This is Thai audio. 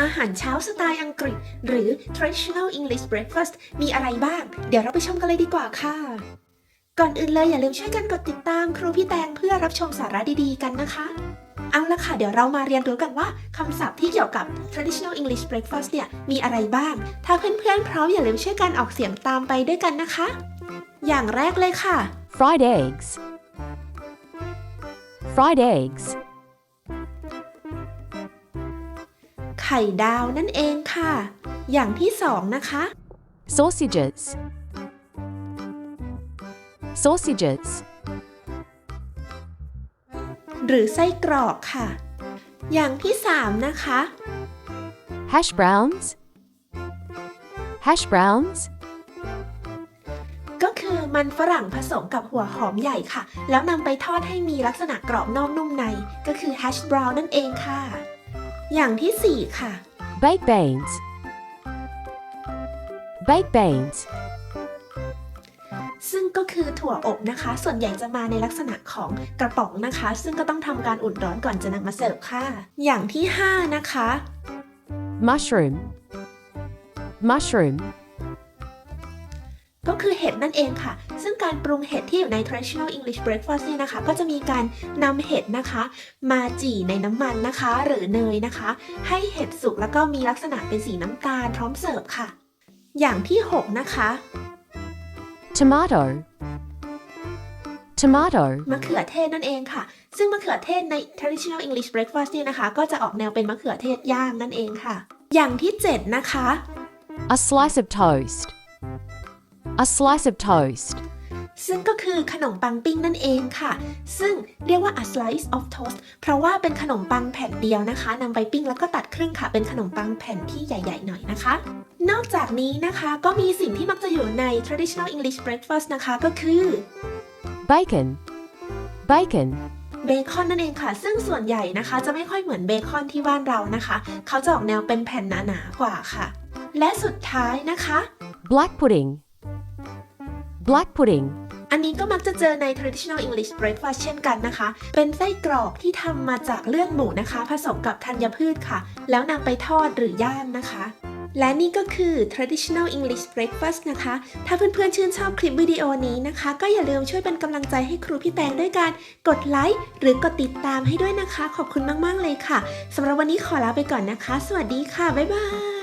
อาหารเช้าสไตล์อังกฤษ หรือ traditional English breakfast มีอะไรบ้าง เดี๋ยวเราไปชมกันเลยดีกว่าค่ะ ก่อนอื่นเลยอย่าลืมช่วยกันกดติดตามครูพี่แตงเพื่อรับชมสาระดีๆกันนะคะ เอาละค่ะ เดี๋ยวเรามาเรียนรู้กันว่าคำศัพท์ที่เกี่ยวกับ traditional English breakfast เนี่ยมีอะไรบ้าง ถ้าเพื่อนๆพร้อมอย่าลืมช่วยกันออกเสียงตามไปด้วยกันนะคะ อย่างแรกเลยค่ะ Fried eggs. Fried eggs. ไข่ดาวนั่นเองค่ะ อย่างที่สองนะคะ Sausages. Sausages. หรือไส้กรอกค่ะ อย่างที่สามนะคะ Hash browns. Hash browns. ก็คือมันฝรั่งผสมกับหัวหอมใหญ่ค่ะ แล้วนำไปทอดให้มีลักษณะกรอบนอกนุ่มใน ก็คือ hash brown นั่นเองค่ะ อย่างที่สี่ค่ะ Baked beans. Baked beans. ซึ่งก็คือถั่วอบนะคะ ส่วนใหญ่จะมาในลักษณะของกระป๋องนะคะ ซึ่งก็ต้องทำการอุ่นร้อนก่อนจะนำมาเสิร์ฟค่ะ อย่างที่ 5 นะคะ Mushroom. Mushroom. ก็คือเห็ดนั่นเองค่ะ ซึ่งการปรุงเห็ดที่อยู่ใน traditional English breakfast เนี่ยนะคะ ก็จะมีการนำเห็ดนะคะ มาจี่ในน้ำมันนะคะ หรือเนยนะคะ ให้เห็ดสุกแล้วก็มีลักษณะเป็นสีน้ำตาลพร้อมเสิร์ฟค่ะ อย่างที่ 6 นะคะ Tomato. Tomato. มะเขือเทศนั่นเองค่ะ ซึ่งมะเขือเทศใน traditional English breakfast เนี่ยนะคะ ก็จะออกแนวเป็นมะเขือเทศย่างนั่นเองค่ะ อย่างที่ 7 นะคะ A slice of toast. A slice of toast. ซึ่งก็คือขนมปังปิ้งนั่นเองค่ะ ซึ่งเรียกว่า a slice of toast เพราะว่าเป็นขนมปังแผ่นเดียวนะคะนำไปปิ้งแล้วก็ตัดครึ่งค่ะ เป็นขนมปังแผ่นที่ใหญ่ ๆ หน่อยนะคะ นอกจากนี้นะคะก็มีสิ่งที่มักจะอยู่ใน traditional English breakfast นะคะก็คือ Bacon. Bacon. เบคอนนั่นเองค่ะ ซึ่งส่วนใหญ่นะคะจะไม่ค่อยเหมือนเบคอนที่บ้านเรานะคะ เขาจะออกแนวเป็นแผ่นหนาๆกว่าค่ะ และสุดท้ายนะคะ Black pudding. Black pudding. อันนี้ก็มักจะเจอใน traditional English breakfast เช่นกันนะคะ เป็นไส้กรอกที่ทำมาจากเลือดหมูนะคะ ผสมกับธัญพืชค่ะ แล้วนำไปทอดหรือย่างนะคะ และนี่ก็คือ traditional English breakfast นะคะ ถ้าเพื่อนๆชื่นชอบคลิปวิดีโอนี้นะคะ ก็อย่าลืมช่วยเป็นกำลังใจให้ครูพี่แตงด้วยการกดไลค์หรือกดติดตามให้ด้วยนะคะ ขอบคุณมากๆเลยค่ะสำหรับวันนี้ขอลาไปก่อนนะคะ สวัสดีค่ะ บ๊ายบาย